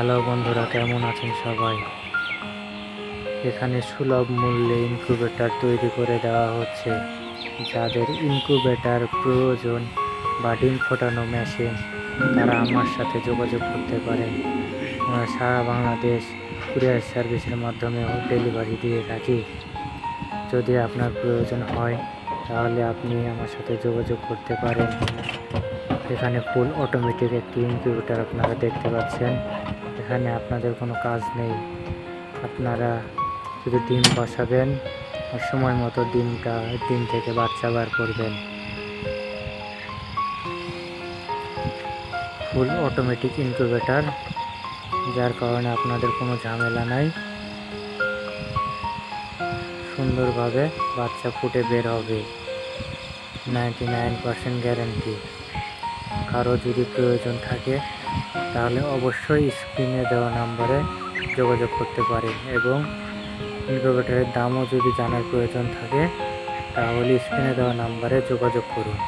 Hello বন্ধুরা, কেমন আছেন সবাই? এখানে সুলভ মূল্যে ইনকিউবেটর তৈরি করে দেওয়া হচ্ছে। যাদের ইনকিউবেটর প্রয়োজন বা ডিম ফোটানো মেশিন তারা আমার সাথে যোগাযোগ করতে পারেন। আমরা সারা বাংলাদেশ কুরিয়ার সার্ভিসের মাধ্যমে ডেলিভারি দিয়ে থাকি। যদি আপনার প্রয়োজন হয়, তাহলে আপনি আমার সাথে যোগাযোগ করতে পারেন। এখানে ফুল অটোমেটিক একটি ইনকিউবেটর আপনারা দেখতে পাচ্ছেন। এখানে আপনাদের কোনো কাজ নেই। আপনারা শুধু ডিম বসাবেন আর সময় মতো ডিমটা, ডিম থেকে বাচ্চা বার করবেন। ফুল অটোমেটিক ইনকিউবেটর, যার কারণে আপনাদের কোনো ঝামেলা নাই। সুন্দরভাবে বাচ্চা ফুটে বের হবে। Ninety nine percent guarantee. কারও যদি প্রয়োজন থাকে, তাহলে অবশ্যই স্ক্রিনে দেওয়া নাম্বারে যোগাযোগ করতে পারে এবং ইনকিউবেটরের দামও যদি জানার প্রয়োজন থাকে, তাহলে স্ক্রিনে দেওয়া নাম্বারে যোগাযোগ করুন।